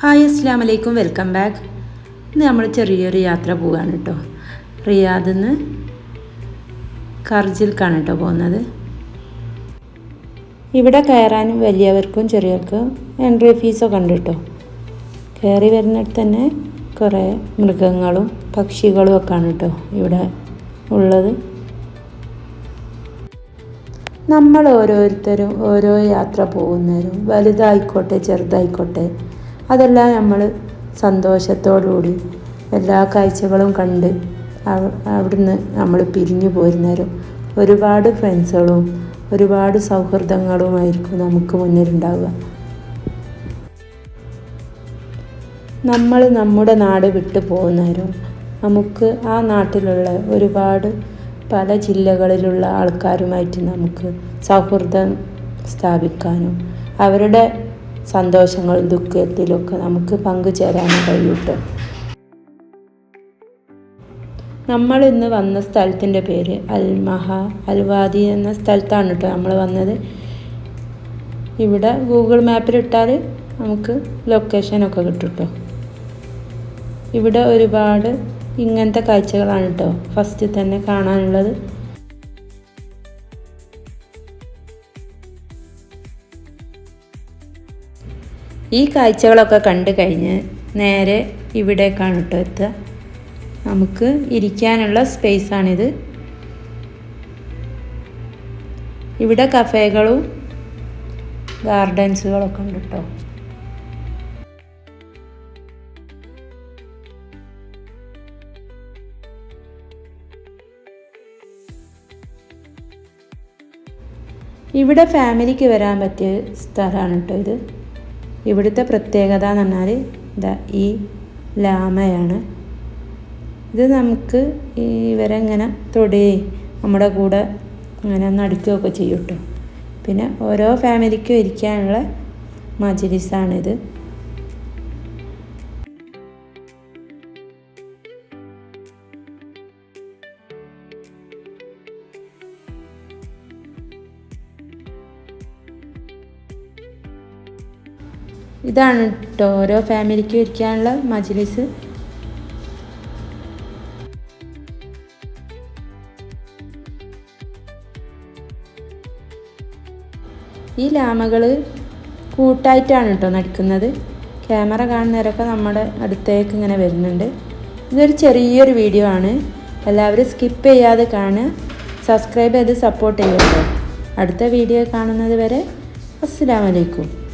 Hi അസ്സാം വലൈക്കും welcome back. ഇന്ന് നമ്മൾ ചെറിയൊരു യാത്ര പോവുകയാണ് കേട്ടോ. റിയാദിൽ നിന്ന് കർജിൽക്കാണ് കേട്ടോ പോകുന്നത്. ഇവിടെ കയറാനും വലിയവർക്കും ചെറിയവർക്കും എൻട്രി ഫീസൊക്കെ ഉണ്ട് കേട്ടോ. കയറി വരുന്നിടത്ത് തന്നെ കുറേ മൃഗങ്ങളും പക്ഷികളും ഒക്കെ ആണ് കേട്ടോ ഇവിടെ ഉള്ളത്. നമ്മൾ ഓരോരുത്തരും ഓരോ യാത്ര പോകുന്നവരും വലുതായിക്കോട്ടെ ചെറുതായിക്കോട്ടെ അതെല്ലാം നമ്മൾ സന്തോഷത്തോടുകൂടി എല്ലാ കാഴ്ചകളും കണ്ട് അവ- അവിടുന്ന് നമ്മൾ പിരിഞ്ഞു പോരുന്നേരം ഒരുപാട് ഫ്രണ്ട്സുകളും ഒരുപാട് സൗഹൃദങ്ങളുമായിരിക്കും നമുക്ക് മുന്നിലുണ്ടാവുക. നമ്മൾ നമ്മുടെ നാട് വിട്ടു പോകുന്നവരും നമുക്ക് ആ നാട്ടിലുള്ള ഒരുപാട് പല ജില്ലകളിലുള്ള ആൾക്കാരുമായിട്ട് നമുക്ക് സൗഹൃദം സ്ഥാപിക്കാനും അവരുടെ സന്തോഷങ്ങളും ദുഃഖത്തിലൊക്കെ നമുക്ക് പങ്കുചേരാനും കഴിയൂട്ടോ. നമ്മൾ ഇന്ന് വന്ന സ്ഥലത്തിന്റെ പേര് അൽമഹ അൽവാദി എന്ന സ്ഥലത്താണ് കേട്ടോ നമ്മൾ വന്നത്. ഇവിടെ ഗൂഗിൾ മാപ്പിൽ ഇട്ടാൽ നമുക്ക് ലൊക്കേഷനൊക്കെ കിട്ടും കേട്ടോ. ഇവിടെ ഒരുപാട് ഇങ്ങനത്തെ കാഴ്ചകളാണ് കേട്ടോ ഫസ്റ്റ് തന്നെ കാണാനുള്ളത്. ഈ കാഴ്ചകളൊക്കെ കണ്ടു കഴിഞ്ഞ് നേരെ ഇവിടേക്കാണ് കേട്ടോ എത്തുക. നമുക്ക് ഇരിക്കാനുള്ള സ്പേസാണിത്. ഇവിടെ കഫേകളും ഗാർഡൻസുകളൊക്കെ ഉണ്ട് കേട്ടോ ഇവിടെ ഫാമിലിക്ക് വരാൻ പറ്റിയ സ്ഥലമാണ് കേട്ടോ ഇത്. ഇവിടുത്തെ പ്രത്യേകത എന്ന് പറഞ്ഞാൽ ഇതാ ഈ ലാമയാണ്. ഇത് നമുക്ക് ഇവരെങ്ങനെ തൊടുകയും നമ്മുടെ കൂടെ അങ്ങനെ നടിക്കുകയൊക്കെ ചെയ്യും കേട്ടോ പിന്നെ ഓരോ ഫാമിലിക്കും ഇരിക്കാനുള്ള മജിലിസാണിത്. ഇതാണ് കേട്ടോ ഓരോ ഫാമിലിക്ക് ഇരിക്കാനുള്ള മജ്ലിസ്. ഈ ലാമകൾ കൂട്ടായിട്ടാണ് കേട്ടോ നടിക്കുന്നത്. ക്യാമറ കാണുന്നവരൊക്കെ നമ്മുടെ അടുത്തേക്ക് ഇങ്ങനെ വരുന്നുണ്ട്. ഇതൊരു ചെറിയൊരു വീഡിയോ ആണ്. എല്ലാവരും സ്കിപ്പ് ചെയ്യാതെ കാണുക. സബ്സ്ക്രൈബ് ചെയ്ത് സപ്പോർട്ട് ചെയ്യുക അടുത്ത വീഡിയോ കാണുന്നത് വരെ അസ്സാം വലൈക്കും